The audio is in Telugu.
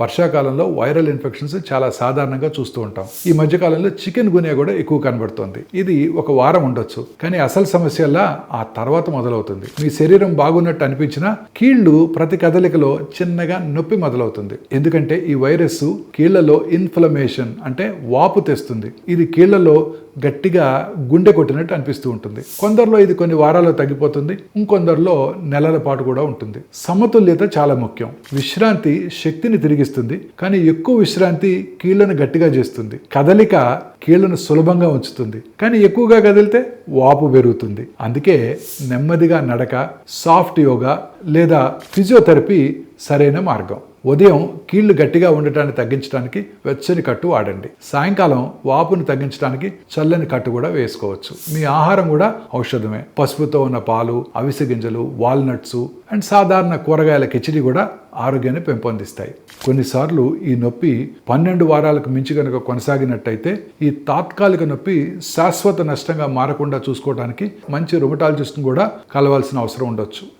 వర్షాకాలంలో వైరల్ ఇన్ఫెక్షన్స్ చాలా సాధారణంగా చూస్తూ ఉంటాం. ఈ మధ్యకాలంలో చికెన్ గునియా కూడా ఎక్కువ కనబడుతోంది. ఇది ఒక వారం ఉండొచ్చు. కానీ అసలు సమస్యల్లా ఆ తర్వాత మొదలవుతుంది. మీ శరీరం బాగున్నట్టు అనిపించినా కీళ్ళు ప్రతి కదలికలో చిన్నగా నొప్పి మొదలవుతుంది. ఎందుకంటే ఈ వైరస్ కీళ్ళలో ఇన్ఫ్లమేషన్ అంటే వాపు తెస్తుంది. ఇది కీళ్ళలో గట్టిగా గుండె కొట్టినట్టు అనిపిస్తూ ఉంటుంది. కొందరిలో ఇది కొన్ని వారాల్లో తగ్గిపోతుంది. ఇంకొందరిలో నెలల పాటు కూడా ఉంటుంది. సమతుల్యత చాలా ముఖ్యం. విశ్రాంతి శక్తిని తిరిగి తిరిగిస్తుంది కానీ ఎక్కువ విశ్రాంతి కీళ్ళను గట్టిగా చేస్తుంది. కదలిక కీళ్ళను సులభంగా ఉంచుతుంది కానీ ఎక్కువగా కదిలితే వాపు పెరుగుతుంది. అందుకే నెమ్మదిగా నడక సాఫ్ట్ యోగా లేదా ఫిజియోథెరపీ సరైన మార్గం. ఉదయం కీళ్ళు గట్టిగా ఉండటాన్ని తగ్గించడానికి వెచ్చని కట్టు వాడండి. సాయంకాలం వాపును తగ్గించడానికి చల్లని కట్టు కూడా వేసుకోవచ్చు. మీ ఆహారం కూడా ఔషధమే. పసుపుతో ఉన్న పాలు అవిసె గింజలు వాల్నట్స్ అండ్ సాధారణ కూరగాయల కిచిడి కూడా ఆరోగ్యాన్ని పెంపొందిస్తాయి. కొన్నిసార్లు ఈ నొప్పి పన్నెండు వారాలకు మించి కనుక కొనసాగినట్టయితే ఈ తాత్కాలిక నొప్పి శాశ్వత నష్టంగా మారకుండా చూసుకోవడానికి మంచి రుమటాలజిస్ట్ని కూడా కలవాల్సిన అవసరం ఉండొచ్చు.